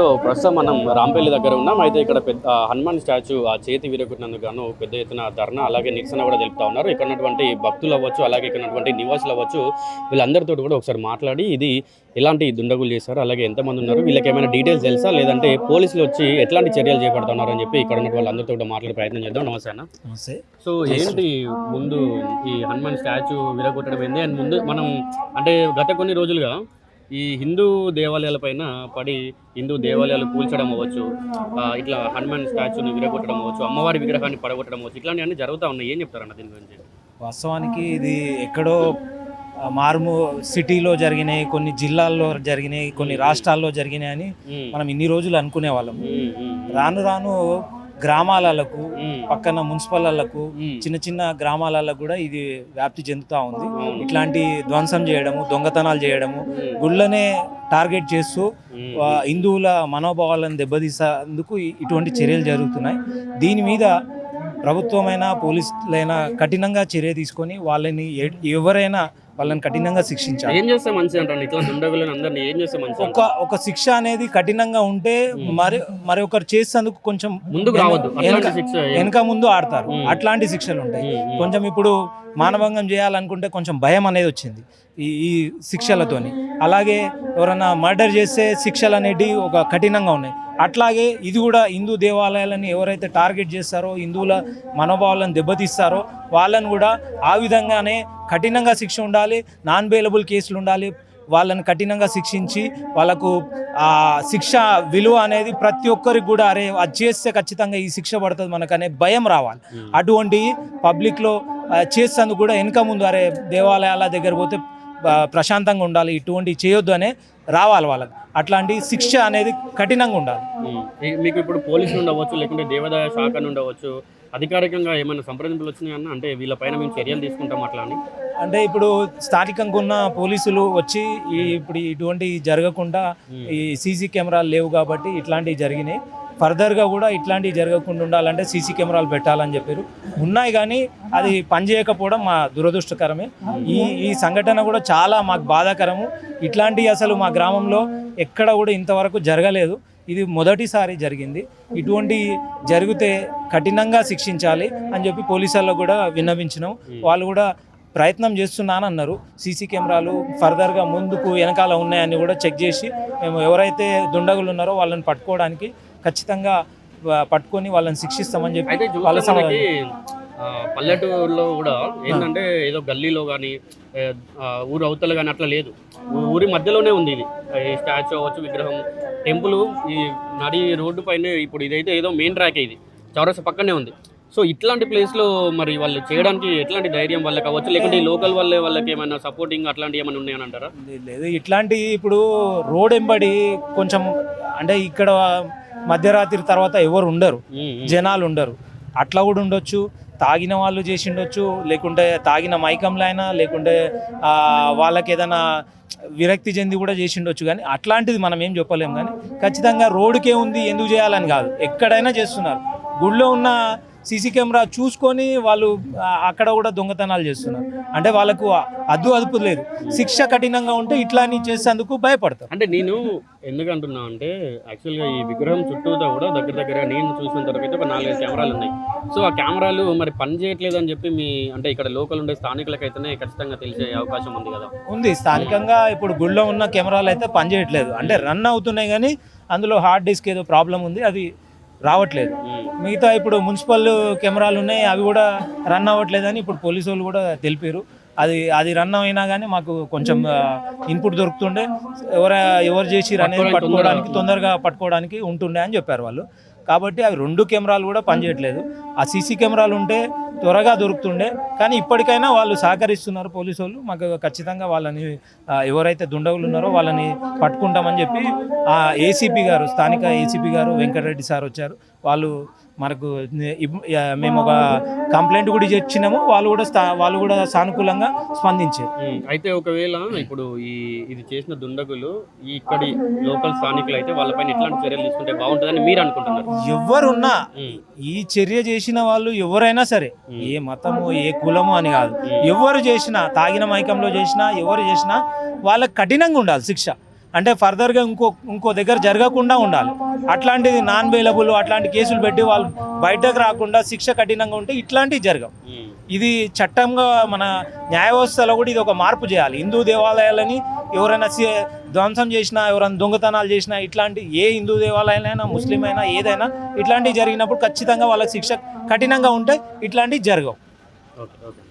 So ప్రస్తుతం మనం రాంపల్లి దగ్గర ఉన్నాం. అయితే ఇక్కడ పెద్ద హనుమాన్ స్టాచ్యూ ఆ చేతి విరగొట్టినందుకు గాను పెద్ద ఎత్తున ధర్నా అలాగే నిరసన కూడా తెలుపుతా ఉన్నారు. ఇక్కడ ఉన్నటువంటి భక్తులు అవ్వచ్చు అలాగే ఇక్కడ ఉన్నటువంటి నివాసులు అవ్వచ్చు వీళ్ళందరితో కూడా ఒకసారి మాట్లాడి ఇది ఎలాంటి దుండగులు చేశారు అలాగే ఎంతమంది ఉన్నారు వీళ్ళకి ఏమైనా డీటెయిల్స్ తెలుసా? లేదంటే పోలీసులు వచ్చి ఎట్లాంటి చర్యలు చేపడుతున్నారు అని చెప్పి ఇక్కడ ఉన్న వాళ్ళందరితో కూడా మాట్లాడే ప్రయత్నం చేద్దాం. నమస్తే అన్న. నమస్తే. సో ఏంటి ముందు ఈ హనుమాన్ స్టాచ్యూ విరగొట్టడం ఏంది? అండ్ ముందు మనం అంటే గత కొన్ని రోజులుగా ఈ హిందూ దేవాలయాల పైన పడి హిందూ దేవాలయాలు కూల్చడం అవ్వచ్చు ఇట్లా హనుమాన్ స్టాచ్యూని విరగొట్టడం అవ్వచ్చు అమ్మవారి విగ్రహాన్ని పడగొట్టడం అవ్వచ్చు ఇట్లాంటివన్నీ జరుగుతూ ఉన్నాయి. ఏం చెప్తారన్న దీని గురించి? వాస్తవానికి ఇది ఎక్కడో మారుమూ సిటీలో జరిగినాయి కొన్ని జిల్లాల్లో జరిగినాయి కొన్ని రాష్ట్రాల్లో జరిగినాయి అని మనం ఇన్ని రోజులు అనుకునే వాళ్ళం రాను రాను గ్రామాలకు పక్కన మున్సిపల్లకు చిన్న చిన్న గ్రామాలలో కూడా ఇది వ్యాప్తి చెందుతూ ఉంది. ఇట్లాంటి ధ్వంసం చేయడము దొంగతనాలు చేయడము గుళ్ళనే టార్గెట్ చేస్తూ హిందువుల మనోభావాలను దెబ్బతీసేందుకు ఇటువంటి చర్యలు జరుగుతున్నాయి. దీని మీద ప్రభుత్వమైనా పోలీసులైనా కఠినంగా చర్య తీసుకొని వాళ్ళని ఎవరైనా వాళ్ళని కఠినంగా శిక్షించాలి. ఏం చేస్తే మంచి అంటారు? ఇట్లా దుండగులను అందరినీ ఏం చేస్తే మంచి ఒక ఒక శిక్ష అనేది కఠినంగా ఉంటే మరి మరి ఒకరు చేసేందుకు కొంచెం ముందుకు రావద్దు. వెనక- ముందు ఆడతారు. అట్లాంటి శిక్షలు ఉంటాయి. కొంచెం ఇప్పుడు మానభంగం చేయాలనుకుంటే కొంచెం భయం అనేది వచ్చింది ఈ ఈ శిక్షలతోని. అలాగే ఎవరైనా మర్డర్ చేస్తే శిక్షలు అనేటివి ఒక కఠినంగా ఉన్నాయి. అట్లాగే ఇది కూడా హిందూ దేవాలయాలని ఎవరైతే టార్గెట్ చేస్తారో హిందువుల మనోభావాలను దెబ్బతీస్తారో వాళ్ళని కూడా ఆ విధంగానే కఠినంగా శిక్ష ఉండాలి నాన్ బెయిలబుల్ కేసులు ఉండాలి వాళ్ళని కఠినంగా శిక్షించి వాళ్ళకు ఆ శిక్ష విలువ అనేది ప్రతి ఒక్కరికి కూడా అరే అది చేస్తే ఖచ్చితంగా ఈ శిక్ష పడుతుంది మనకు అనే భయం రావాలి. అటువంటి పబ్లిక్లో చేసేందుకు కూడా వెనక ముందు అరే దేవాలయాల దగ్గర పోతే ప్రశాంతంగా ఉండాలి ఇటువంటి చేయొద్దు అనే రావాలి వాళ్ళకి. అట్లాంటి శిక్ష అనేది కఠినంగా ఉండాలి. మీకు ఇప్పుడు పోలీసులు ఉండవచ్చు లేకుంటే దేవాదాయ శాఖ ఉండవచ్చు అధికారికంగా ఏమైనా సంప్రదింపులు వచ్చినాయి అన్న? అంటే వీళ్ళపైన మేము చర్యలు తీసుకుంటాం అట్లా అని. అంటే ఇప్పుడు స్థానికంగా ఉన్న పోలీసులు వచ్చి ఇప్పుడు ఇటువంటి జరగకుండా. ఈ సీసీ కెమెరాలు లేవు కాబట్టి ఇట్లాంటివి జరిగినాయి. ఫర్దర్గా కూడా ఇట్లాంటివి జరగకుండా ఉండాలంటే సీసీ కెమెరాలు పెట్టాలని చెప్పారు. ఉన్నాయి కానీ అది పనిచేయకపోవడం మా దురదృష్టకరమే. ఈ ఈ సంఘటన కూడా చాలా మాకు బాధాకరము. ఇట్లాంటివి అసలు మా గ్రామంలో ఎక్కడ కూడా ఇంతవరకు జరగలేదు. ఇది మొదటిసారి జరిగింది. ఇటువంటి జరిగితే కఠినంగా శిక్షించాలి అని చెప్పి పోలీసుల్లో కూడా విన్నవించినాం. వాళ్ళు కూడా ప్రయత్నం చేస్తున్నాను అన్నారు. సీసీ కెమెరాలు ఫర్దర్గా ముందుకు వెనకాల ఉన్నాయని కూడా చెక్ చేసి మేము ఎవరైతే దుండగులు ఉన్నారో వాళ్ళని పట్టుకోవడానికి ఖచ్చితంగా పట్టుకొని వాళ్ళని శిక్షిస్తామని చెప్పి వాళ్ళ పల్లెటూరులో కూడా ఏంటంటే ఏదో గల్లీలో కానీ ఊరు అవతల కానీ అట్లా లేదు. ఊరి మధ్యలోనే ఉంది ఇది. ఈ స్టాచ్యూ అవ్వచ్చు విగ్రహం టెంపుల్ ఈ నడి రోడ్డు పైన ఇప్పుడు ఇదైతే ఏదో మెయిన్ ట్రాక్ ఇది. చౌరస్తా పక్కనే ఉంది. సో ఇట్లాంటి ప్లేస్లో మరి వాళ్ళు చేయడానికి ఎట్లాంటి ధైర్యం వాళ్ళకి అవ్వచ్చు? లేకుంటే లోకల్ వాళ్ళే వాళ్ళకి ఏమైనా సపోర్టింగ్ అట్లాంటివి ఏమైనా ఉన్నాయని అంటారా? లేదు ఇట్లాంటి ఇప్పుడు రోడ్ ఎంబడి కొంచెం అంటే ఇక్కడ మధ్యరాత్రి తర్వాత ఎవరు ఉండరు. జనాలు ఉండరు. అట్లా కూడా ఉండొచ్చు. తాగిన వాళ్ళు చేసి ఉండొచ్చు. లేకుంటే తాగిన మైకంలో అయినా లేకుంటే వాళ్ళకి ఏదైనా విరక్తి చెంది కూడా చేసి ఉండొచ్చు. కానీ అట్లాంటిది మనం ఏం చెప్పలేం. కానీ ఖచ్చితంగా రోడ్డుకే ఉంది ఎందుకు చేయాలని కాదు. ఎక్కడైనా చేస్తున్నారు. గుడిలో ఉన్న సీసీ కెమెరా చూసుకొని వాళ్ళు అక్కడ కూడా దొంగతనాలు చేస్తున్నారు. అంటే వాళ్ళకు అద్దు అదుపు లేదు. శిక్ష కఠినంగా ఉంటే ఇట్లాని చేసేందుకు భయపడతారు. అంటే నేను ఎందుకు అంటున్నా అంటే యాక్చువల్గా ఈ విగ్రహం చుట్టూతో కూడా దగ్గర దగ్గర నేను చూసినంత వరకు అయితే ఒక నాలుగైదు కెమెరాలు ఉన్నాయి. సో ఆ కెమెరాలు మరి పని చేయట్లేదు అని చెప్పి మీ అంటే ఇక్కడ లోకల్ ఉండే స్థానికులకైతేనే ఖచ్చితంగా తెలిసే అవకాశం ఉంది కదా? ఉంది. స్థానికంగా ఇప్పుడు గుళ్ళో ఉన్న కెమెరాలు అయితే పనిచేయట్లేదు అంటే రన్ అవుతున్నాయి కానీ అందులో హార్డ్ డిస్క్ ఏదో ప్రాబ్లం ఉంది. అది రావట్లేదు. మిగతా ఇప్పుడు మున్సిపల్ కెమెరాలు ఉన్నాయి అవి కూడా రన్ అవ్వట్లేదని ఇప్పుడు పోలీసు వాళ్ళు కూడా తెలిపారు. అది అది రన్ అయినా కానీ మాకు కొంచెం ఇన్పుట్ దొరుకుతుండే. ఎవరు ఎవరు చేసి అనేది పట్టుకోవడానికి తొందరగా పట్టుకోవడానికి ఉంటుండే అని చెప్పారు వాళ్ళు. కాబట్టి అవి రెండు కెమెరాలు కూడా పనిచేయట్లేదు. ఆ సీసీ కెమెరాలు ఉంటే త్వరగా దొరుకుతుండే. కానీ ఇప్పటికైనా వాళ్ళు సహకరిస్తున్నారు పోలీసు వాళ్ళు మాకు ఖచ్చితంగా వాళ్ళని ఎవరైతే దుండగులు ఉన్నారో వాళ్ళని పట్టుకుంటామని చెప్పి ఆ ఏసీపీ గారు స్థానిక ఏసీపీ గారు వెంకటరెడ్డి సార్ వచ్చారు. వాళ్ళు మనకు మేము ఒక కంప్లైంట్ కూడా ఇచ్చినాము. వాళ్ళు కూడా స్థా- వాళ్ళు కూడా సానుకూలంగా స్పందించారు. అయితే ఒకవేళ ఇప్పుడు ఈ ఇది చేసిన దుండగులు ఇక్కడి లోకల్ స్థానికులు అయితే వాళ్ళపైన ఎట్లాంటి చర్యలు తీసుకుంటే బాగుంటుందని మీరు అనుకుంటున్నారు? ఎవరున్నా ఈ చర్య చేసిన వాళ్ళు ఎవరైనా సరే. ఏ మతము ఏ కులము అని కాదు. ఎవరు చేసినా తాగిన మైకంలో చేసినా ఎవరు చేసినా వాళ్ళకి కఠినంగా ఉండాలి శిక్ష. అంటే ఫర్దర్గా ఇంకో ఇంకో దగ్గర జరగకుండా ఉండాలి. అట్లాంటిది నాన్ బెయిలబుల్ అట్లాంటి కేసులు పెట్టి వాళ్ళు బయటకు రాకుండా శిక్ష కఠినంగా ఉంటే ఇట్లాంటివి జరగవు. ఇది చట్టంగా మన న్యాయ వ్యవస్థలో కూడా ఇది ఒక మార్పు చేయాలి. హిందూ దేవాలయాలని ఎవరైనా ధ్వంసం చేసినా ఎవరైనా దొంగతనాలు చేసినా ఇట్లాంటి ఏ హిందూ దేవాలయాలైనా ముస్లిం అయినా ఏదైనా ఇట్లాంటివి జరిగినప్పుడు ఖచ్చితంగా వాళ్ళకి శిక్ష కఠినంగా ఉంటే ఇట్లాంటివి జరగవు. Okay okay.